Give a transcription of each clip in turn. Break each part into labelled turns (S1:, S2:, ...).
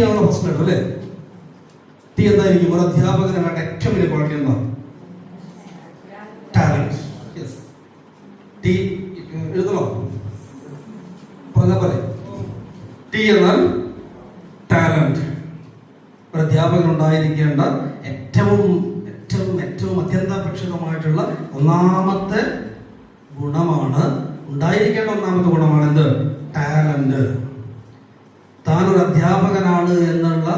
S1: ആണല്ലോ first letter അല്ലേ? T എന്തായിരിക്കും? ഒരു അധ്യാപകന് വേണ്ട ഏറ്റവും വലിയ ക്വാളിറ്റി എന്താ? ടാലന്റ് ടി എഴുതണോ? പറഞ്ഞ പോലെ ടി എന്നാൽ ടാലന്റ് ഒരു അധ്യാപകൻ ഉണ്ടായിരിക്കേണ്ട ഏറ്റവും ഏറ്റവും ഏറ്റവും അത്യന്താപേക്ഷിതമായിട്ടുള്ള ഒന്നാമത്തെ ഗുണമാണ് ഉണ്ടായിരിക്കേണ്ട ഒന്നാമത്തെ ഗുണമാണ് എന്ത്? ടാലന്റ് താൻ ഒരു അധ്യാപകനാണ് എന്നുള്ള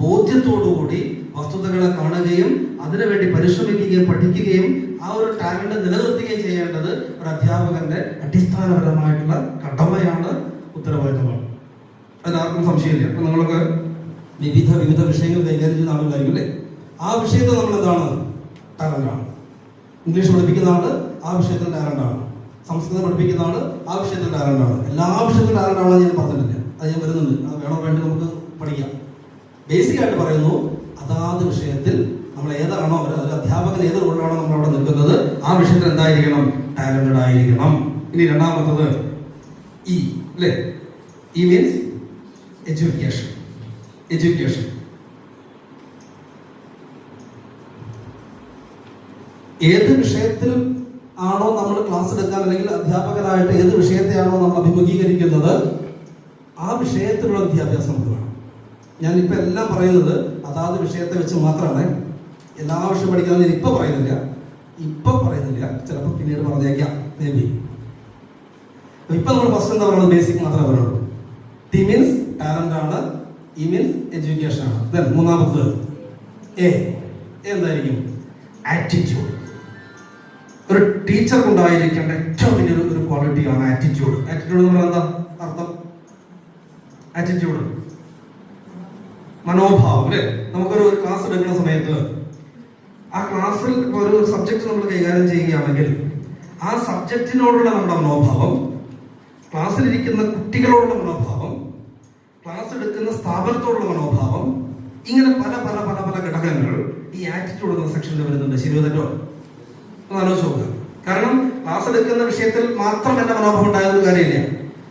S1: ബോധ്യത്തോടുകൂടി വസ്തുതകളെ കാണുകയും അതിനുവേണ്ടി പരിശ്രമിക്കുകയും പഠിക്കുകയും ആ ഒരു ടാലന്റ് നിലനിർത്തുകയും ചെയ്യേണ്ടത് ഒരു അധ്യാപകന്റെ അടിസ്ഥാനപരമായിട്ടുള്ള കടമയാണ് ഉത്തരവാദിത്തമാണ്. അതിനാർക്കും സംശയമില്ല. അപ്പൊ നമ്മളൊക്കെ വിവിധ വിവിധ വിഷയങ്ങൾ കൈകാര്യം ചെയ്യുന്ന ആളുകളായിരിക്കും അല്ലേ? ആ വിഷയത്തിൽ നമ്മൾ എന്താണ്? ടാലന്റാണ് ഇംഗ്ലീഷ് പഠിപ്പിക്കുന്ന ആൾ ആ വിഷയത്തിൽ ടാലന്റാണ് സംസ്കൃതം പഠിപ്പിക്കുന്ന ആൾ ആ വിഷയത്തിൽ ടാലന്റാണ് എല്ലാ വിഷയത്തിലും ടാലന്റാണ് ഞാൻ പറഞ്ഞിട്ടില്ല അത് ഞാൻ വരുന്നുണ്ട്. അത് വേണോ വേണ്ടി നമുക്ക് പഠിക്കാം. ബേസിക് ആയിട്ട് പറയുന്നു അതാത് വിഷയത്തിൽ നമ്മൾ ഏതാണോ അവർ ഒരു അധ്യാപകൻ ഏത് റോളിലാണോ നമ്മൾ അവിടെ നിൽക്കുന്നത് ആ വിഷയത്തിൽ എന്തായിരിക്കണം? ടാലന്റഡ് ആയിരിക്കണം. ഇനി രണ്ടാമത്തത് ഇ അല്ലേ? ഇ മീൻസ് എഡ്യൂക്കേഷൻ എഡ്യൂക്കേഷൻ ഏത് വിഷയത്തിൽ ആണോ നമ്മൾ ക്ലാസ് എടുക്കാൻ അല്ലെങ്കിൽ അധ്യാപകരായിട്ട് ഏത് വിഷയത്തെയാണോ നമ്മൾ അഭിമുഖീകരിക്കുന്നത് ആ വിഷയത്തിലുള്ള വിദ്യാഭ്യാസം നമുക്ക് വേണം. ഞാനിപ്പോൾ എല്ലാം പറയുന്നത് അതാത് വിഷയത്തെ വെച്ച് മാത്രമാണ് എല്ലാ വർഷവും പഠിക്കാമെന്ന് ഞാൻ ഇപ്പോൾ പറയുന്നില്ല. ഇപ്പോൾ പറയുന്നില്ല. ചിലപ്പോൾ പിന്നീട് പറഞ്ഞേക്കാം. മേ ബി ഇപ്പം നമ്മൾ ഫസ്റ്റ് എന്താ പറയുന്നത്? ബേസിക് മാത്രമേ പറയുള്ളൂ. ടി മീൻസ് ടാലന്റ് ആണ്. ഇ മീൻസ് എഡ്യൂക്കേഷൻ ആണ്. ദെൻ മൂന്നാമത്തത് എ എന്തായിരിക്കും? ആറ്റിറ്റ്യൂഡ് ഒരു ടീച്ചർക്കുണ്ടായിരിക്കേണ്ട ഏറ്റവും വലിയൊരു ഒരു ക്വാളിറ്റിയാണ് ആറ്റിറ്റ്യൂഡ് ആറ്റിറ്റ്യൂഡ് എന്ന് പറയുന്നത് എന്താ? ആറ്റിറ്റ്യൂഡ് മനോഭാവം അല്ലേ? നമുക്കൊരു ക്ലാസ് എടുക്കുന്ന സമയത്ത് ആ ക്ലാസ്സിൽ ഒരു സബ്ജക്ട് നമ്മൾ കൈകാര്യം ചെയ്യുകയാണെങ്കിൽ ആ സബ്ജക്റ്റിനോടുള്ള നമ്മുടെ മനോഭാവം ക്ലാസ്സിലിരിക്കുന്ന കുട്ടികളോടുള്ള മനോഭാവം ക്ലാസ് എടുക്കുന്ന സ്ഥാപനത്തോടുള്ള മനോഭാവം ഇങ്ങനെ പല പല പല പല ഘടകങ്ങൾ ഈ ആറ്റിറ്റ്യൂഡ് എന്ന സെക്ഷനിൽ വരുന്നുണ്ട്. ശരിയോ തെറ്റോ? ആലോചിച്ച് നോക്കുക. കാരണം ക്ലാസ് എടുക്കുന്ന വിഷയത്തിൽ മാത്രം എന്റെ മനോഭാവം ഉണ്ടായതൊരു കാര്യമില്ല.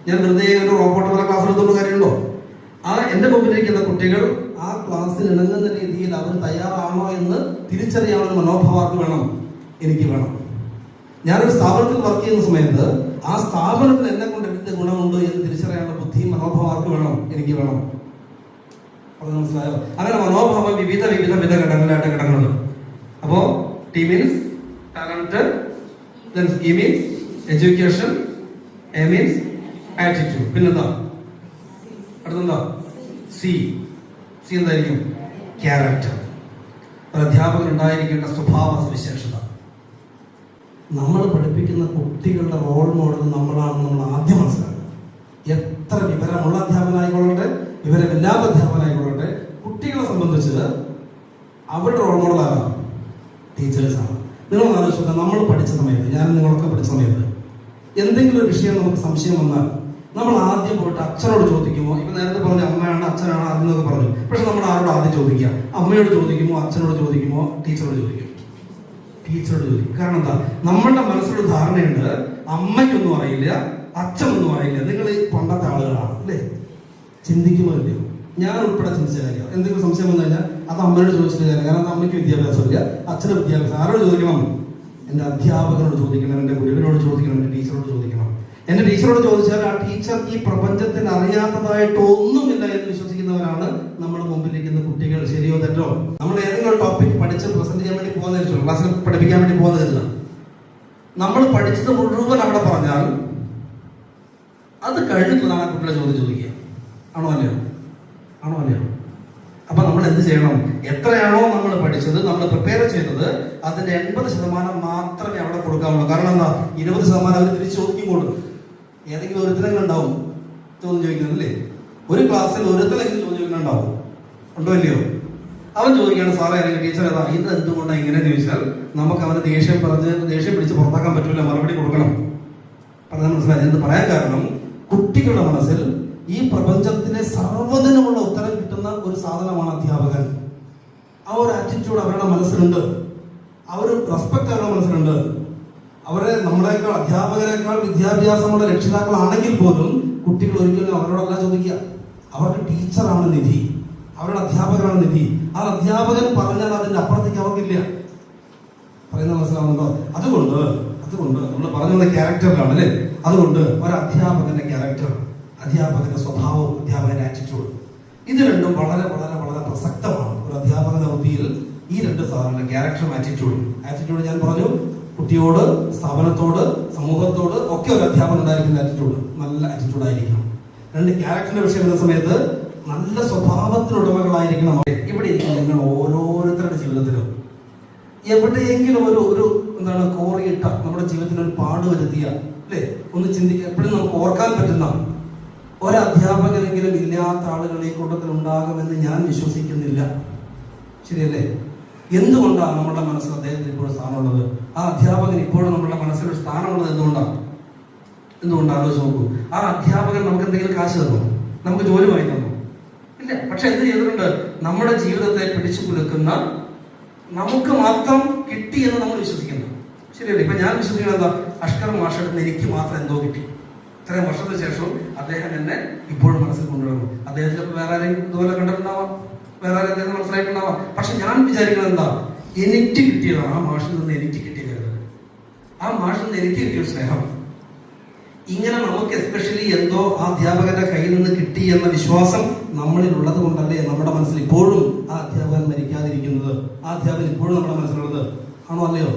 S1: ഞാൻ വെറുതെ ഒരു റോബോട്ട് പോലെ ക്ലാസ് എടുത്തുകൊണ്ട് കാര്യമുണ്ടോ? ആ എന്റെ മുമ്പിലിരിക്കുന്ന കുട്ടികൾ ആ ക്ലാസ്സിൽ ഇണങ്ങുന്ന രീതിയിൽ അവർ തയ്യാറാണോ എന്ന് തിരിച്ചറിയാനുള്ള മനോഭാവർക്ക് വേണം. എനിക്ക് വേണം. ഞാനൊരു സ്ഥാപനത്തിൽ വർക്ക് ചെയ്യുന്ന സമയത്ത് ആ സ്ഥാപനത്തിൽ എന്നെ കൊണ്ട് എന്ത് ഗുണമുണ്ടോ എന്ന് തിരിച്ചറിയാനുള്ള ബുദ്ധിയും മനോഭാവാർക്ക് വേണം. എനിക്ക് വേണം. മനസ്സിലായോ? അങ്ങനെ മനോഭാവം വിവിധ വിവിധ വിധ ഘടകങ്ങളായിട്ട് ഘടകങ്ങളുണ്ട് അപ്പോ T means talent education A means attitude പിന്നെന്താ? അടുത്തെന്താ? സി സി എന്തായിരിക്കും? ക്യാരക്ടർ ഒരു അധ്യാപകൻ ഉണ്ടായിരിക്കേണ്ട സ്വഭാവ സവിശേഷത. നമ്മൾ പഠിപ്പിക്കുന്ന കുട്ടികളുടെ റോൾ മോഡൽ നമ്മളാണെന്ന് നമ്മൾ ആദ്യം മനസ്സിലാക്കുക എത്ര വിവരമുള്ള അധ്യാപകനായിക്കൊള്ളട്ടെ വിവരമില്ലാത്ത അധ്യാപകനായിക്കൊള്ളട്ടെ കുട്ടികളെ സംബന്ധിച്ച് അവരുടെ റോൾ ആരാണ് ടീച്ചേഴ്സാണ് നിങ്ങൾ ആലോചിക്കുക നമ്മൾ പഠിച്ച സമയത്ത് ഞാൻ നിങ്ങളൊക്കെ പഠിച്ച സമയത്ത് എന്തെങ്കിലും ഒരു വിഷയം നമുക്ക് സംശയം വന്നാൽ നമ്മൾ ആദ്യം പോയിട്ട് അച്ഛനോട് ചോദിക്കുമോ? ഇപ്പൊ നേരത്തെ പറഞ്ഞു അമ്മയാണ് അച്ഛനാണ് ആദ്യം പറഞ്ഞു. പക്ഷെ നമ്മൾ ആരോട് ആദ്യം ചോദിക്കുക? അമ്മയോട് ചോദിക്കുമോ അച്ഛനോട് ചോദിക്കുമോ ടീച്ചറോട് ചോദിക്കും. ടീച്ചറോട് ചോദിക്കും. കാരണം എന്താ? നമ്മളുടെ മനസ്സിലൊരു ധാരണയുണ്ട് അമ്മയ്ക്കൊന്നും അറിയില്ല അച്ഛനൊന്നും അറിയില്ല. നിങ്ങൾ പണ്ടത്തെ ആളുകളാണ് അല്ലേ? ചിന്തിക്കുമോ ഇല്ലയോ ഞാൻ ഉൾപ്പെടെ ചിന്തിച്ച കാര്യം. എന്തെങ്കിലും സംശയം വന്നു കഴിഞ്ഞാൽ അത് അമ്മയോട് ചോദിച്ചിട്ട് കാര്യം കാരണം അമ്മയ്ക്ക് വിദ്യാഭ്യാസമില്ല അച്ഛന് വിദ്യാഭ്യാസം. ആരോട് ചോദിക്കണം? എന്റെ അധ്യാപകനോട് ചോദിക്കണം എന്റെ ഗുരുവിനോട് ചോദിക്കണം എന്റെ ടീച്ചറോട് ചോദിക്കണം. എന്റെ ടീച്ചറോട് ചോദിച്ചാൽ ആ ടീച്ചർ ഈ പ്രപഞ്ചത്തിൽ അറിയാത്തതായിട്ട് ഒന്നുമില്ല എന്ന് വിശ്വസിക്കുന്നവരാണ് നമ്മുടെ മുമ്പിലിരിക്കുന്ന കുട്ടികൾ. ശരിയോ തെറ്റോ? നമ്മൾ ഏതെങ്കിലും ടോപ്പിക് പഠിച്ച് പ്രസന്റ് ചെയ്യാൻ വേണ്ടി പോകുന്ന ക്ലാസ്സിൽ പഠിപ്പിക്കാൻ വേണ്ടി പോകുന്നതല്ല നമ്മൾ പഠിച്ചത് മുഴുവൻ അവിടെ പറഞ്ഞാൽ അത് കഴിഞ്ഞിട്ടാണ് ആ കുട്ടികളെ ചോദ്യം ചോദിക്കുക. ആണോ അല്ലയോ? ആണോ അല്ലയോ? അപ്പൊ നമ്മൾ എന്ത് ചെയ്യണം? എത്രയാണോ നമ്മൾ പഠിച്ചത് നമ്മൾ പ്രിപ്പയർ ചെയ്തത് അതിന്റെ എൺപത് ശതമാനം മാത്രമേ അവിടെ കൊടുക്കാവുള്ളൂ. കാരണം എന്താ? ഇരുപത് ശതമാനം അവർ തിരിച്ചു ചോദിക്കും കൊടുക്കും ഏതെങ്കിലും ഒരുത്തരങ്ങൾ ഉണ്ടാവും ചോദ്യം ചോദിക്കുന്നില്ലേ ഒരു ക്ലാസ്സിൽ ഒരുത്തരെങ്കിലും ചോദ്യം ചോദിക്കുന്നുണ്ടാവും. ഉണ്ടോ ഇല്ലയോ? അവൻ ചോദിക്കുകയാണ് സാറേ അല്ലെങ്കിൽ ടീച്ചർ ഏതാ? ഇത് എന്തുകൊണ്ടാണ് ഇങ്ങനെ ചോദിച്ചാൽ നമുക്ക് അവന് ദേഷ്യം പറഞ്ഞ് ദേഷ്യം പിടിച്ച് പുറത്താക്കാൻ പറ്റില്ല മറുപടി കൊടുക്കണം. പറഞ്ഞാൽ മനസ്സിലായി എന്ന് പറയാൻ കാരണം കുട്ടികളുടെ മനസ്സിൽ ഈ പ്രപഞ്ചത്തിലെ സർവതിനുമുള്ള ഉത്തരം കിട്ടുന്ന ഒരു സാധനമാണ് അധ്യാപകൻ. ആ ഒരു ആറ്റിറ്റ്യൂഡ് അവരുടെ മനസ്സിലുണ്ട്. ആ ഒരു റെസ്പെക്ട് അവരുടെ മനസ്സിലുണ്ട്. അവരെ നമ്മളെക്കാൾ അധ്യാപകരെക്കാൾ വിദ്യാഭ്യാസമുള്ള രക്ഷിതാക്കളാണെങ്കിൽ പോലും കുട്ടികൾ ഒരിക്കലും അവരോടല്ല ചോദിക്കുക. അവർക്ക് ടീച്ചറാണ് നിധി. അവരുടെ അധ്യാപകരാണ് നിധി. ആ അധ്യാപകൻ പറഞ്ഞാൽ അതിന്റെ അപ്പുറത്തേക്ക് അവർക്കില്ല. പറയുന്ന മനസ്സിലാവുന്നുണ്ടോ? അതുകൊണ്ട് അതുകൊണ്ട് നമ്മൾ പറഞ്ഞു വന്ന ക്യാരക്ടറിലാണ് അല്ലേ? അതുകൊണ്ട് ഒരു ക്യാരക്ടർ അധ്യാപകന്റെ സ്വഭാവവും അധ്യാപകന്റെ ആറ്റിറ്റ്യൂഡ് ഇത് രണ്ടും വളരെ വളരെ വളരെ പ്രസക്തമാണ്. ഒരു അധ്യാപകന്റെ ബുദ്ധിയിൽ ഈ രണ്ട് സാധനങ്ങൾ ക്യാരക്ടറും ആറ്റിറ്റ്യൂഡും ആറ്റിറ്റ്യൂഡ് ഞാൻ പറഞ്ഞു കുട്ടിയോട് സ്ഥാപനത്തോട് സമൂഹത്തോട് ഒക്കെ ഒരു അധ്യാപകൻ ഉണ്ടായിരിക്കുന്ന ആറ്റിറ്റ്യൂഡ് നല്ല ആറ്റിറ്റ്യൂഡ് ആയിരിക്കണം. രണ്ട് ക്യാരക്ടറിന്റെ വിഷയം വരുന്ന സമയത്ത് നല്ല സ്വഭാവത്തിനുടമകളായിരിക്കണം ഇവിടെ ഇരിക്കുന്ന നിങ്ങൾ ഓരോരുത്തരുടെ ജീവിതത്തിലും. എവിടെയെങ്കിലും ഒരു ഒരു എന്താണ് കോറിയിട്ട നമ്മുടെ ജീവിതത്തിൽ ഒരു പാട് വരുത്തിയ അല്ലേ? ഒന്ന് ചിന്തിക്കുക എപ്പോഴും നമുക്ക് ഓർക്കാൻ പറ്റുന്ന ഒരധ്യാപകനെങ്കിലും ഇല്ലാത്ത ആളുകൾ ഈ കൂട്ടത്തിൽ ഉണ്ടാകുമെന്ന് ഞാൻ വിശ്വസിക്കുന്നില്ല. ശരിയല്ലേ? എന്തുകൊണ്ടാണ് നമ്മുടെ മനസ്സിൽ അദ്ദേഹത്തിന് ഇപ്പോഴും സ്ഥാനമുള്ളത്? ആ അധ്യാപകൻ ഇപ്പോഴും നമ്മുടെ മനസ്സിൽ സ്ഥാനമുള്ളത് എന്തുകൊണ്ടാണ് എന്തുകൊണ്ടാണ് ആലോചിച്ച് നോക്കൂ. ആ അധ്യാപകൻ നമുക്ക് എന്തെങ്കിലും കാശ് തന്നു? നമുക്ക് ജോലി വാങ്ങി തന്നു? ഇല്ല. പക്ഷെ എന്ത് ചെയ്തിട്ടുണ്ട്? നമ്മുടെ ജീവിതത്തെ പിടിച്ചു കുലുക്കുന്ന നമുക്ക് മാത്രം കിട്ടി എന്ന് നമ്മൾ വിശ്വസിക്കുന്നു. ശരിയല്ലേ? ഇപ്പൊ ഞാൻ വിശ്വസിക്കുന്നത് എന്താ? അഷ്കർ മാഷെടുത്ത് എനിക്ക് മാത്രം എന്തോ കിട്ടി. ഇത്രയും വർഷത്തിന് ശേഷവും അദ്ദേഹം എന്നെ ഇപ്പോഴും മനസ്സിൽ കൊണ്ടുവരുന്നു അദ്ദേഹത്തിന് വേറെ ആരെങ്കിലും ഇതുപോലെ കണ്ടിട്ടുണ്ടാവാം? വേറെ അദ്ദേഹം മനസ്സിലായിട്ടുണ്ടാവാം പക്ഷെ ഞാൻ വിചാരിക്കുന്നത് എന്താ? എനിക്ക് കിട്ടിയതാണ് ആ മാഷിൽ നിന്ന് എനിക്ക് കിട്ടിയത് ആ മാഷിൽ നിന്ന് എനിക്ക് കിട്ടിയ സ്നേഹം. ഇങ്ങനെ നമുക്ക് എസ്പെഷ്യലി എന്തോ ആ അധ്യാപകന്റെ കയ്യിൽ നിന്ന് കിട്ടി എന്ന വിശ്വാസം നമ്മളിൽ ഉള്ളത് കൊണ്ടല്ലേ നമ്മുടെ മനസ്സിൽ ഇപ്പോഴും ആ അധ്യാപകൻ മരിക്കാതിരിക്കുന്നത്? ആ അധ്യാപകൻ ഇപ്പോഴും നമ്മുടെ മനസ്സിലുള്ളത്? ആണോ അല്ലയോ?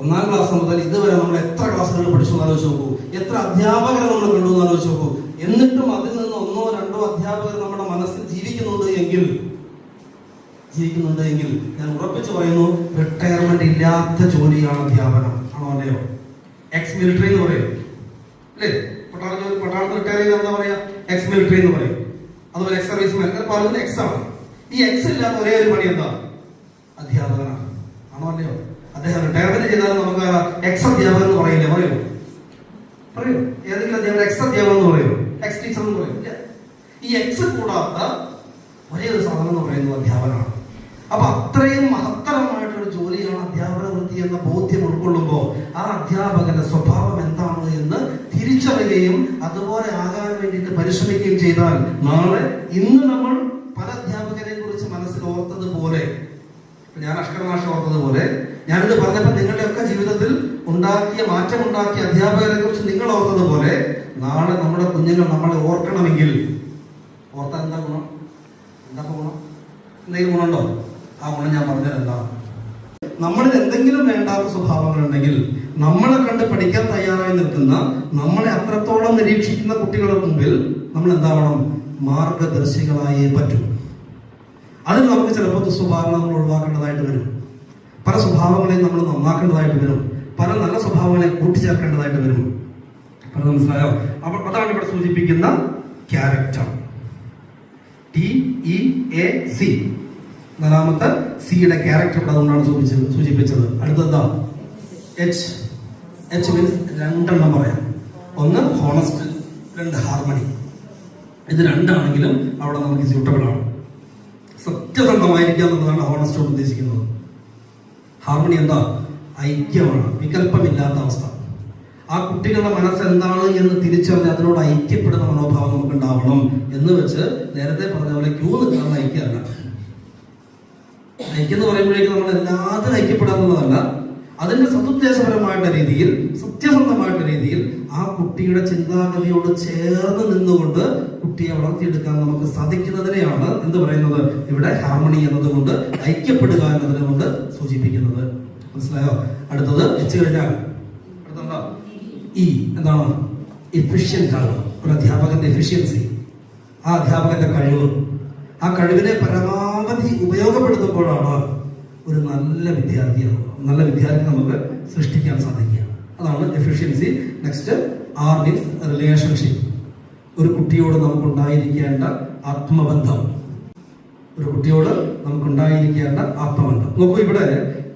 S1: ഒന്നാം ക്ലാസ് മുതൽ ഇതുവരെ നമ്മൾ എത്ര ക്ലാസ്സുകൾ പഠിച്ചു എന്ന് ആലോചിച്ച് നോക്കൂ. എത്ര അധ്യാപകരെ നമ്മൾ കണ്ടു എന്ന് ആലോചിച്ച് നോക്കൂ. എന്നിട്ടും അതിൽ നിന്ന് ഒന്നോ രണ്ടോ അധ്യാപകർ നമ്മുടെ മനസ്സിൽ ജീവിക്കുന്നുണ്ട് എങ്കിൽ ജീവിക്കുന്നുണ്ട് എങ്കിൽ ഞാൻ ഉറപ്പിച്ചു പറയുന്നു റിട്ടയർമെന്റ് ഇല്ലാത്ത ജോലിയാണ് അധ്യാപനം. ആണോ അല്ലയോ? എക്സ് മിലിറ്ററി എന്ന് പറയും. അല്ലേ? പട്ടാള ജോലി പട്ടാളത്തിൽ റിട്ടയർ ചെയ്ത് എന്താ പറയാ? എക്സ് മിലിറ്ററി എന്ന് പറയും. അതുപോലെ എക്സ് സർവീസ് മാൻ പലതും എക്സ് ആണ്. ഈ എക്സ് ഇല്ലാത്ത ഒരേ ഒരു പണി എന്താ? അധ്യാപകനാണ്. ആണോ അല്ലയോ? അദ്ദേഹം റിട്ടയർമെന്റ് ചെയ്താൽ നമുക്ക് എക്സ് അധ്യാപകൻ എന്ന് പറയില്ലേ? പറയൂ. പറയൂ. ഏതെങ്കിലും അധ്യാപകൻ എക്സ് അധ്യാപകൻ എന്ന് പറയൂ. എക്സ് ടീച്ചർ എന്ന് പറയും. ഈ എക്സ് കൂടാത്ത ഒരേ ഒരു സാധനം എന്ന് പറയുന്നത് അധ്യാപനമാണ് അപ്പൊ അത്രയും മഹത്തരമായിട്ടൊരു ജോലിയാണ് അധ്യാപന വൃത്തി എന്ന ബോധ്യം ഉൾക്കൊള്ളുമ്പോൾ ആ അധ്യാപകന്റെ സ്വഭാവം എന്താണ് എന്ന് തിരിച്ചറിയുകയും അതുപോലെ ആകാൻ വേണ്ടിയിട്ട് പരിശ്രമിക്കുകയും ചെയ്താൽ നാളെ ഇന്ന് നമ്മൾ പല അധ്യാപകരെ കുറിച്ച് മനസ്സിൽ ഓർത്തതുപോലെ ഞാൻ അഷ്കർ മാഷ ഓർത്തതുപോലെ ഞാനിത് പറഞ്ഞപ്പോൾ നിങ്ങളുടെയൊക്കെ ജീവിതത്തിൽ ഉണ്ടാക്കിയ മാറ്റമുണ്ടാക്കിയ അധ്യാപകരെ കുറിച്ച് നിങ്ങൾ ഓർത്തതുപോലെ നാളെ നമ്മുടെ കുഞ്ഞുങ്ങൾ നമ്മളെ ഓർക്കണമെങ്കിൽ ഓർത്താൽ എന്താ ഗുണം എന്താ ഗുണം എന്തെങ്കിലും ഗുണമുണ്ടോ ആ ഗുണം ഞാൻ പറഞ്ഞത് എന്താ നമ്മളിൽ എന്തെങ്കിലും വേണ്ടാത്ത ഉണ്ടെങ്കിൽ നമ്മളെ കണ്ട് പഠിക്കാൻ തയ്യാറായി നിൽക്കുന്ന നമ്മളെ അത്രത്തോളം നിരീക്ഷിക്കുന്ന കുട്ടികളുടെ മുമ്പിൽ നമ്മൾ എന്താവണം? മാർഗദർശികളായേ പറ്റൂ. അതിൽ നമുക്ക് ചിലപ്പോൾ ദുസ്വഭാവങ്ങൾ നമ്മൾ ഒഴിവാക്കേണ്ടതായിട്ട് വരും. പല സ്വഭാവങ്ങളെയും നമ്മൾ നന്നാക്കേണ്ടതായിട്ട് വരും. പല നല്ല സ്വഭാവങ്ങളെയും കൂട്ടിച്ചേർക്കേണ്ടതായിട്ട് വരും. പല മനസ്സിലായോ? അപ്പോൾ അതാണ് ഇവിടെ സൂചിപ്പിക്കുന്ന character T E A C നാലാമത്തെ സിയുടെ ക്യാരക്ടർ ഇവിടെ അതുകൊണ്ടാണ് സൂചിപ്പിച്ചത് സൂചിപ്പിച്ചത്. അടുത്തെന്താ എച്ച് എച്ച് മീൻസ് രണ്ടെണ്ണം പറയാം. ഒന്ന് ഹോണസ്റ്റ് രണ്ട് ഹാർമണി ഇത് രണ്ടാണെങ്കിലും അവിടെ നമുക്ക് സ്യൂട്ടബിൾ ആണ്. സത്യസന്ധമായിരിക്കുക എന്നുള്ളതാണ് ഹോണസ്റ്റ് കൊണ്ട് ഉദ്ദേശിക്കുന്നത്. ഹാർമണി എന്താ? ഐക്യമാണ്. വികല്പമില്ലാത്ത അവസ്ഥ. ആ കുട്ടികളുടെ മനസ്സ് എന്താണ് എന്ന് തിരിച്ചറിഞ്ഞ് അതിനോട് ഐക്യപ്പെടുന്ന മനോഭാവം നമുക്ക് ഉണ്ടാവണം എന്ന് വെച്ച് നേരത്തെ പറഞ്ഞ പോലെ ക്യൂ നിൽക്കുന്ന ഐക്യമല്ല. ഐക്യം എന്ന് പറയുമ്പോഴേക്കും നമ്മൾ എല്ലാത്തിനും ഐക്യപ്പെടാന്നുള്ളതല്ല അതിന്റെ സതുദ്ദേശപരമായിട്ടുള്ള രീതിയിൽ സത്യസന്ധമായിട്ടുള്ള രീതിയിൽ ആ കുട്ടിയുടെ ചിന്താഗതിയോട് ചേർന്ന് നിന്നുകൊണ്ട് കുട്ടിയെ വളർത്തിയെടുക്കാൻ നമുക്ക് സാധിക്കുന്നതിനെയാണ് എന്ത് പറയുന്നത്? ഇവിടെ ഹാർമണി എന്നതുകൊണ്ട് ഐക്യപ്പെടുക എന്നതിനെ കൊണ്ട് സൂചിപ്പിക്കുന്നത്. മനസ്സിലായോ? അടുത്തത് വെച്ച് കഴിഞ്ഞാൽ അടുത്തെന്താ? ഈ എന്താണ്? എഫിഷ്യന്റ് ആണ്. ഒരു അധ്യാപകന്റെ എഫിഷ്യൻസി ആ അധ്യാപകന്റെ കഴിവ്. ആ കഴിവിനെ പരമാവധി ഉപയോഗപ്പെടുത്തുമ്പോഴാണ് ഒരു നല്ല വിദ്യാർത്ഥിയാവുക. നല്ല വിദ്യാർത്ഥി നമുക്ക് സൃഷ്ടിക്കാൻ സാധിക്കുക അതാണ് efficiency next R means relationship ഒരു കുട്ടിയോട് നമുക്കുണ്ടായിരിക്കേണ്ട ആത്മബന്ധം. ഒരു കുട്ടിയോട് നമുക്കുണ്ടായിരിക്കേണ്ട ആത്മബന്ധം. നോക്കൂ ഇവിടെ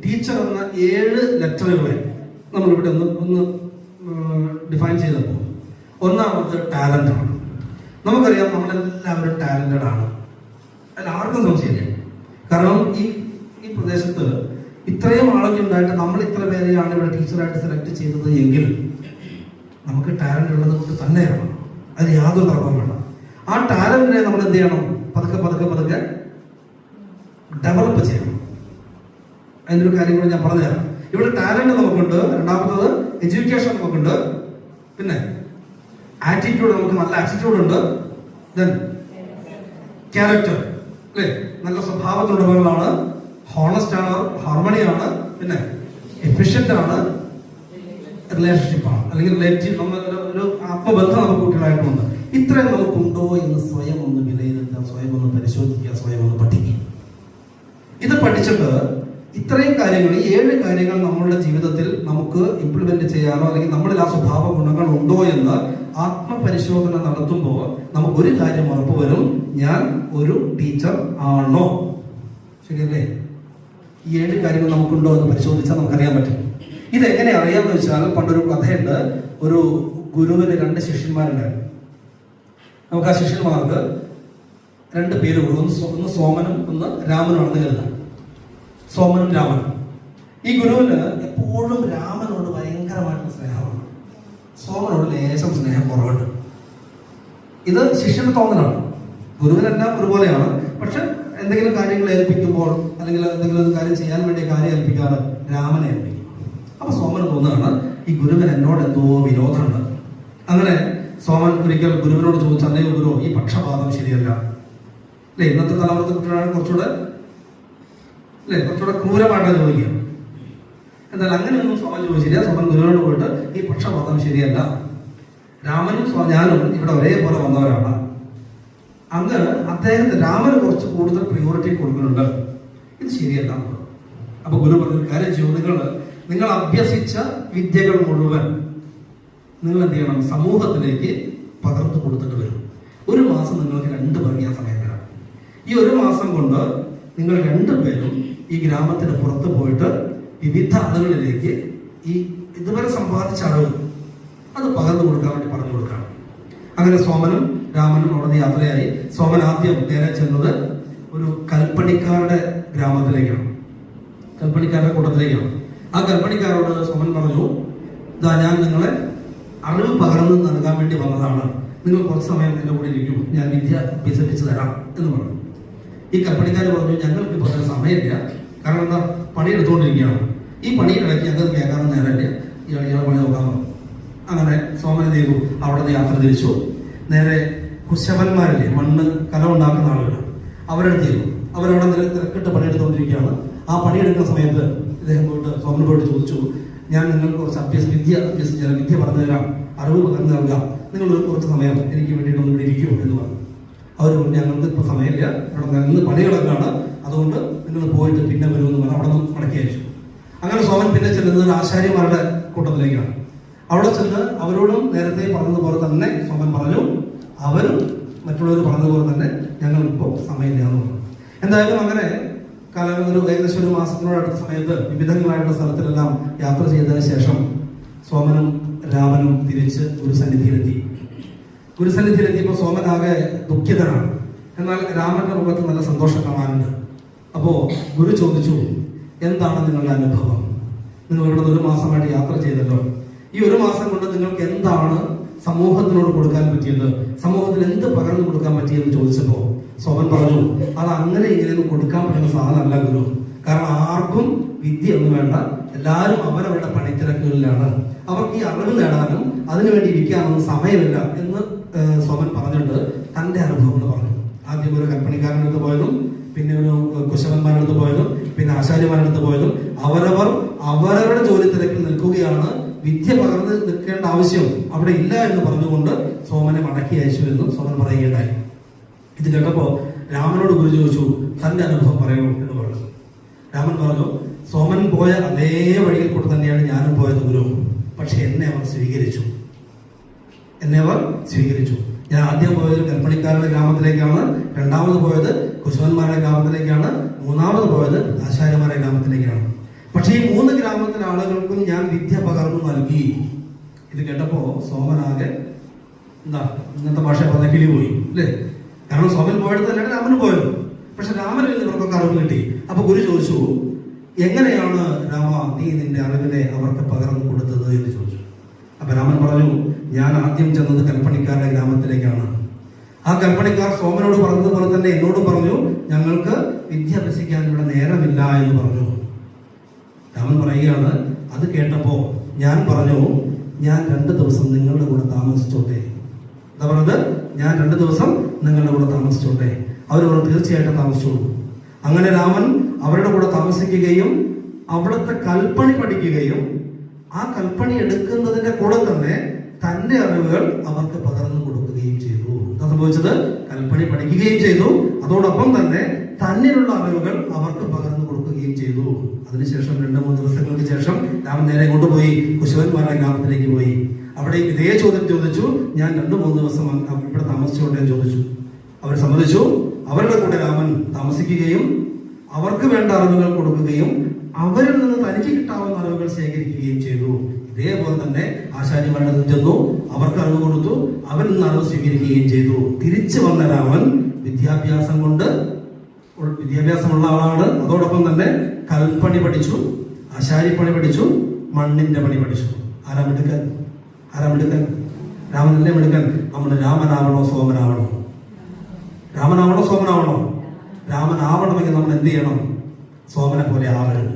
S1: ടീച്ചർ എന്ന ഏഴ് ലെറ്ററുകളെ നമ്മൾ ഇവിടെ ഒന്ന് ഒന്ന് ഡിഫൈൻ ചെയ്തപ്പോൾ ഒന്നാമത് ടാലന്റ് ആണ്. നമുക്കറിയാം നമ്മളെല്ലാവരും ടാലന്റഡ് ആണ്. അതിൽ ആർക്കും സംശയമില്ല. കാരണം ഈ ഈ പ്രദേശത്ത് ഇത്രയും ആളുകൾ ഉണ്ടായിട്ട് നമ്മൾ ഇത്ര പേരെയാണ് ഇവിടെ ടീച്ചറായിട്ട് സെലക്ട് ചെയ്തത് എങ്കിൽ നമുക്ക് ടാലന്റ് ഉള്ളത് കൊണ്ട് തന്നെയാണ് അതിന് യാതൊരു തർക്കവും വേണം ആ ടാലന്റിനെ നമ്മൾ എന്ത് ചെയ്യണം? പതുക്കെ പതുക്കെ പതുക്കെ ഡെവലപ്പ് ചെയ്യണം. അതിന്റെ ഒരു കാര്യം കൂടി ഞാൻ പറഞ്ഞുതരാം. ഇവിടെ ടാലന്റ് നമുക്കുണ്ട്. രണ്ടാമത്തത് എഡ്യൂക്കേഷൻ നമുക്കുണ്ട്. പിന്നെ ആറ്റിറ്റ്യൂഡ് നമുക്ക് നല്ല ആറ്റിറ്റ്യൂഡ് ഉണ്ട്. ദെൻ ക്യാരക്ടർ അല്ലേ? നല്ല സ്വഭാവത്തുടമകളാണ് ഹോണസ്റ്റ് ആണ് ഹാർമണി ആണ് പിന്നെ എഫിഷ്യന്റ് ആണ് റിലേഷൻഷിപ്പ് ആണ്. അല്ലെങ്കിൽ റിലേറ്റീവ് നമ്മൾ ഒരു- ഒരു ആത്മബന്ധം നമുക്ക് കുട്ടികളായിട്ടുണ്ട്. ഇത്രയും നമുക്കുണ്ടോ എന്ന് സ്വയം ഒന്ന് വിലയിരുത്തുക സ്വയം ഒന്ന് പരിശോധിക്കുക സ്വയം ഒന്ന് പഠിക്കുക. ഇത് പഠിച്ചിട്ട് ഇത്രയും കാര്യങ്ങൾ ഈ ഏഴ് കാര്യങ്ങൾ നമ്മളുടെ ജീവിതത്തിൽ നമുക്ക് ഇംപ്ലിമെന്റ് ചെയ്യാനോ അല്ലെങ്കിൽ നമ്മളിൽ ആ സ്വഭാവ ഗുണങ്ങൾ ഉണ്ടോ എന്ന് ആത്മപരിശോധന നടത്തുമ്പോൾ നമുക്ക് ഒരു കാര്യം ഉറപ്പ് വരും. ഞാൻ ഒരു ടീച്ചർ ആണോ? ശരിയല്ലേ? ഈ ഏഴ് കാര്യങ്ങൾ നമുക്കുണ്ടോ എന്ന് പരിശോധിച്ചാൽ നമുക്കറിയാൻ പറ്റും. ഇത് ഇതെങ്ങനെ അറിയാമെന്ന് വെച്ചാൽ പണ്ടൊരു കഥയുണ്ട്. ഒരു ഗുരുവിന് രണ്ട് ശിഷ്യന്മാരുണ്ടായിരുന്നു നമുക്ക് ആ ശിഷ്യന്മാർക്ക് രണ്ട് പേര് ഒന്ന് ഒന്ന് സോമനും ഒന്ന് രാമനുമാണെന്ന് കരുതാം. സോമനും രാമനും. ഈ ഗുരുവിന് എപ്പോഴും രാമനോട് ഭയങ്കരമായിട്ടുള്ള സ്നേഹമാണ്. സോമനോട് ലേശം സ്നേഹം കുറവുണ്ട്. ഇത് ശിഷ്യന് തോന്നലാണ്. ഗുരുവിനെല്ലാം ഒരുപോലെയാണ്. പക്ഷെ എന്തെങ്കിലും കാര്യങ്ങൾ ഏൽപ്പിക്കുമ്പോൾ അല്ലെങ്കിൽ എന്തെങ്കിലും കാര്യം ചെയ്യാൻ വേണ്ടി കാര്യം ഏൽപ്പിക്കാറ് രാമനെ ഏൽപ്പിക്കും. അപ്പൊ സോമൻ തോന്നുകയാണ് ഈ ഗുരുവിന് എന്നോട് എന്തോ വിരോധമുണ്ട് അങ്ങനെ സോമൻ ഒരിക്കൽ ഗുരുവിനോട് ചോദിച്ചു അല്ലയോ ഗുരു ഈ പക്ഷപാതം ശരിയല്ല. അല്ലെ ഇന്നത്തെ തലമുറത്തെ കുട്ടികളാണ് കുറച്ചുകൂടെ അല്ലെ കുറച്ചുകൂടെ ക്രൂരമായിട്ടാണ് ചോദിക്കുക. എന്നാൽ അങ്ങനെയൊന്നും സോമൻ ചോദിച്ചില്ല. സോമൻ ഗുരുവിനോട് പോയിട്ട് ഈ പക്ഷപാതം ശരിയല്ല. രാമനും ഞാനും ഇവിടെ ഒരേപോലെ വന്നവരാണ്. അന്ന് അദ്ദേഹത്തെ രാമന് കുറച്ച് കൂടുതൽ പ്രിയോറിറ്റി കൊടുക്കുന്നുണ്ട്. ഇത് ശരിയല്ല. അപ്പൊ ഗുരു പറഞ്ഞു കാര്യം ചെയ്യൂ. നിങ്ങൾ നിങ്ങൾ അഭ്യസിച്ച വിദ്യകൾ മുഴുവൻ നിങ്ങൾ എന്ത് ചെയ്യണം? സമൂഹത്തിലേക്ക് പകർന്നു കൊടുത്തിട്ട് വരും. ഒരു മാസം നിങ്ങൾക്ക് രണ്ട് പേർക്ക് ഞാൻ സമയം തരാം. ഈ ഒരു മാസം കൊണ്ട് നിങ്ങൾ രണ്ടുപേരും ഈ ഗ്രാമത്തിന് പുറത്ത് പോയിട്ട് വിവിധ ആളുകളിലേക്ക് ഈ ഇതുവരെ സമ്പാദിച്ച അളവ് അത് പകർന്നു കൊടുക്കാൻ വേണ്ടി പറഞ്ഞു കൊടുക്കണം. അങ്ങനെ സോമനും രാമനും അവിടെ യാത്രയായി. സോമൻ ആദ്യം നേരെ ചെന്നത് ഒരു കൽപ്പണിക്കാരുടെ ഗ്രാമത്തിലേക്കാണ്. കൽപ്പണിക്കാരുടെ കൂട്ടത്തിലേക്കാണ്. ആ കൽപ്പണിക്കാരോട് സോമൻ പറഞ്ഞു ഇതാ ഞാൻ നിങ്ങളെ അറിവ് പകർന്നു നൽകാൻ വേണ്ടി വന്നതാണ്. നിങ്ങൾ കുറച്ച് സമയം എന്റെ കൂടെ ഇരിക്കും. ഞാൻ വിദ്യ അഭ്യസിപ്പിച്ച് തരാം എന്ന് പറഞ്ഞു. ഈ കൽപ്പണിക്കാർ പറഞ്ഞു ഞങ്ങൾക്ക് ഇപ്പോൾ സമയമില്ല. കാരണം എന്താ? പണിയെടുത്തുകൊണ്ടിരിക്കുകയാണ്. ഈ പണിയിടയ്ക്ക് ഞങ്ങൾക്ക് കേൾക്കാനും നേരമില്ല. ഇയാൾ ഇയാൾ പണി നോക്കാൻ അങ്ങനെ സോമൻ ചെയ്തു? അവിടെ നിന്ന് യാത്ര തിരിച്ചു. നേരെ കുശവന്മാരില്ലേ? മണ്ണ് കല ഉണ്ടാക്കുന്ന ആളുകൾ ചെയ്തു അവരവിടെ തിരക്കിട്ട് പണിയെടുത്തുകൊണ്ടിരിക്കുകയാണ്. ആ പണിയെടുക്കുന്ന സമയത്ത് ഇദ്ദേഹം പോയിട്ട് സോമൻ പോയിട്ട് ചോദിച്ചു ഞാൻ നിങ്ങൾക്ക് കുറച്ച് അഭ്യസ വിദ്യ അഭ്യസിച്ച് തരാം. വിദ്യ പറഞ്ഞു തരാം. അറിവ് പകർന്നു നൽകാം. നിങ്ങൾ കുറച്ച് സമയം എനിക്ക് വേണ്ടിയിട്ട് ഒന്ന് ഇവിടെ ഇരിക്കൂ എന്ന് പറഞ്ഞു. അവർ പറഞ്ഞു ഞങ്ങൾക്ക് ഇപ്പോൾ സമയമില്ല. ഇവിടെ നിന്ന് പണികളൊക്കെയാണ് അതുകൊണ്ട് നിങ്ങൾ പോയിട്ട് പിന്നെ വരുമെന്ന് പറഞ്ഞു അവിടെ നിന്ന് മടക്കി അയച്ചു. അങ്ങനെ സോമൻ പിന്നെ ചെല്ലുന്നത് ആശാരിമാരുടെ കൂട്ടത്തിലേക്കാണ്. അവിടെ ചെന്ന് അവരോടും നേരത്തെ പറഞ്ഞതുപോലെ തന്നെ സോമൻ പറഞ്ഞു അവരും മറ്റുള്ളവർ പറഞ്ഞതുപോലെ തന്നെ ഞങ്ങൾ സമയമില്ല എന്ന് പറഞ്ഞു എന്തായാലും അങ്ങനെ കാലം ഒരു ഏകദേശം ഒരു മാസത്തിനോടടുത്ത സമയത്ത് വിവിധങ്ങളായിട്ടുള്ള സ്ഥലത്തിലെല്ലാം യാത്ര ചെയ്തതിന് ശേഷം സോമനും രാമനും തിരിച്ച് ഒരു സന്നിധിയിലെത്തി ഗുരുസന്നിധിയിലെത്തിയപ്പോൾ സോമൻ ആകെ ദുഃഖിതനാണ്. എന്നാൽ രാമന്റെ മുഖത്ത് നല്ല സന്തോഷം കാണാനുണ്ട്. അപ്പോ ഗുരു ചോദിച്ചു എന്താണ് നിങ്ങളുടെ അനുഭവം? നിങ്ങൾ ഇവിടെ ഒരു മാസമായിട്ട് യാത്ര ചെയ്തല്ലോ. ഈ ഒരു മാസം കൊണ്ട് നിങ്ങൾക്ക് എന്താണ് സമൂഹത്തിനോട് കൊടുക്കാൻ പറ്റിയത് സമൂഹത്തിന് എന്ത് പകർന്നു കൊടുക്കാൻ പറ്റിയെന്ന് ചോദിച്ചപ്പോൾ സോമൻ പറഞ്ഞു അത് അങ്ങനെ ഇങ്ങനെയൊന്നും കൊടുക്കാൻ പറ്റുന്ന സാധനമല്ല ഗുരു. കാരണം ആർക്കും വിദ്യ ഒന്നും വേണ്ട. എല്ലാവരും അവരവരുടെ പണിത്തിരക്കുകളിലാണ്. അവർക്ക് ഈ അറിവ് നേടാനും അതിനുവേണ്ടി ഇരിക്കാനൊന്നും സമയമില്ല എന്ന് സോമൻ പറഞ്ഞിട്ട് തന്റെ അനുഭവം എന്ന് പറഞ്ഞു. ആദ്യം ഒരു കൽപ്പണിക്കാരന്റെ അടുത്ത് പോയതും പിന്നെ ഒരു കുശവന്മാരുടെ അടുത്ത് പോയതും പിന്നെ ആശാര്യമാരുടെ അടുത്ത് പോയതും അവരവർ അവരവരുടെ ജോലി തിരക്കിൽ നിൽക്കുകയാണ് വിദ്യ പകർന്ന് നിൽക്കേണ്ട ആവശ്യം അവിടെ ഇല്ല എന്ന് പറഞ്ഞുകൊണ്ട് സോമനെ മടക്കി അയച്ചു എന്ന് സോമൻ പറയുകയുണ്ടായി. ഇത് കേട്ടപ്പോ രാമനോട് ഗുരു ചോദിച്ചു തന്റെ അനുഭവം പറയൂ എന്ന് പറഞ്ഞു. രാമൻ പറഞ്ഞു സോമൻ പോയ അതേ വഴിയിൽ കൂടെ തന്നെയാണ് ഞാനും പോയത് ഗുരു. പക്ഷെ എന്നെ അവർ സ്വീകരിച്ചു. എന്നെ അവർ സ്വീകരിച്ചു. ഞാൻ ആദ്യം പോയത് കൽപ്പണിക്കാരുടെ ഗ്രാമത്തിലേക്കാണ് രണ്ടാമത് പോയത് കുശവന്മാരുടെ ഗ്രാമത്തിലേക്കാണ് മൂന്നാമത് പോയത് ആശാര്യമാരുടെ ഗ്രാമത്തിലേക്കാണ്. പക്ഷേ ഈ മൂന്ന് ഗ്രാമത്തിലെ ആളുകൾക്കും ഞാൻ വിദ്യ പകർന്നു നൽകി. ഇത് കേട്ടപ്പോ സോമനാകെ എന്താ ഇന്നത്തെ ഭാഷ പറഞ്ഞ പോയി അല്ലേ? കാരണം സോമൻ പോയത് തന്നെയാണ് രാമന് പോയത്. പക്ഷെ രാമനിൽ ഇവർക്കൊക്കെ അറിവ് കിട്ടി. അപ്പൊ ഗുരു ചോദിച്ചു എങ്ങനെയാണ് രാമ നീ നിന്റെ അറിവിനെ അവർക്ക് പകർന്നു കൊടുത്തത്? എന്ന് ചോദിച്ചു. അപ്പൊ രാമൻ പറഞ്ഞു ഞാൻ ആദ്യം ചെന്നത് കൽപ്പണിക്കാരുടെ ഗ്രാമത്തിലേക്കാണ്. ആ കൽപ്പണിക്കാർ സോമനോട് പറഞ്ഞതുപോലെ തന്നെ എന്നോട് പറഞ്ഞു ഞങ്ങൾക്ക് വിദ്യ അഭ്യസിക്കാൻ ഇവിടെ നേരമില്ല എന്ന് പറഞ്ഞു. രാമൻ പറയുകയാണ് അത് കേട്ടപ്പോൾ ഞാൻ പറഞ്ഞു ഞാൻ രണ്ട് ദിവസം നിങ്ങളുടെ കൂടെ താമസിച്ചോട്ടെ. എന്താ പറഞ്ഞത്? ഞാൻ രണ്ട് ദിവസം നിങ്ങളുടെ കൂടെ താമസിച്ചോട്ടെ. അവർ പറഞ്ഞു തീർച്ചയായിട്ടും താമസിച്ചോളൂ. അങ്ങനെ രാമൻ അവരുടെ കൂടെ താമസിക്കുകയും അവിടുത്തെ കൽപ്പണി പഠിക്കുകയും ആ കൽപ്പണി എടുക്കുന്നതിന്റെ കൂടെ തന്നെ തന്റെ അറിവുകൾ അവർക്ക് പകർന്നു കൊടുക്കുകയും ചെയ്തു. എന്താ സംഭവിച്ചത്? കൽപ്പണി പഠിക്കുകയും ചെയ്തു. അതോടൊപ്പം തന്നെ തന്നിലുള്ള അറിവുകൾ അവർക്ക് പകർന്നു കൊടുക്കുകയും ചെയ്തു. അതിനുശേഷം രണ്ട് മൂന്ന് ദിവസങ്ങൾക്ക് ശേഷം രാമൻ നേരെ കൊണ്ടുപോയി കുശവന്മാരുടെ ഗ്രാമത്തിലേക്ക് പോയി. അവിടെ ഇതേ ചോദ്യം ചോദിച്ചു. ഞാൻ രണ്ട് മൂന്ന് ദിവസം ഇവിടെ താമസിച്ചുകൊണ്ട് ചോദിച്ചു. അവർ സമ്മതിച്ചു. അവരുടെ കൂടെ രാമൻ താമസിക്കുകയും അവർക്ക് വേണ്ട അറിവുകൾ കൊടുക്കുകയും അവരിൽ നിന്ന് തനിക്ക് കിട്ടാവുന്ന അറിവുകൾ ശേഖരിക്കുകയും ചെയ്തു. ഇതേപോലെ തന്നെ ആശാരിമാരുടെ ചെന്നു. അവർക്ക് അറിവ് കൊടുത്തു. അവരിൽ നിന്ന് അറിവ് സ്വീകരിക്കുകയും ചെയ്തു. തിരിച്ചു വന്ന രാമൻ വിദ്യാഭ്യാസം കൊണ്ട് വിദ്യാഭ്യാസമുള്ള ആളാണ്. അതോടൊപ്പം തന്നെ കൽപ്പണി പഠിച്ചു ആശാരിപ്പണി പഠിച്ചു മണ്ണിന്റെ പണി പഠിച്ചു. ആരാ മിടുക്കൻ? ആരാ രാമനല്ലേ മിടുക്കൻ? നമ്മൾ രാമനാവണോ സോമനാവണോ? രാമനാവണോ സോമനാവണോ? രാമനാവണമെങ്കിൽ നമ്മൾ എന്ത് ചെയ്യണം? സോമനെ പോലെ ആവരുത്.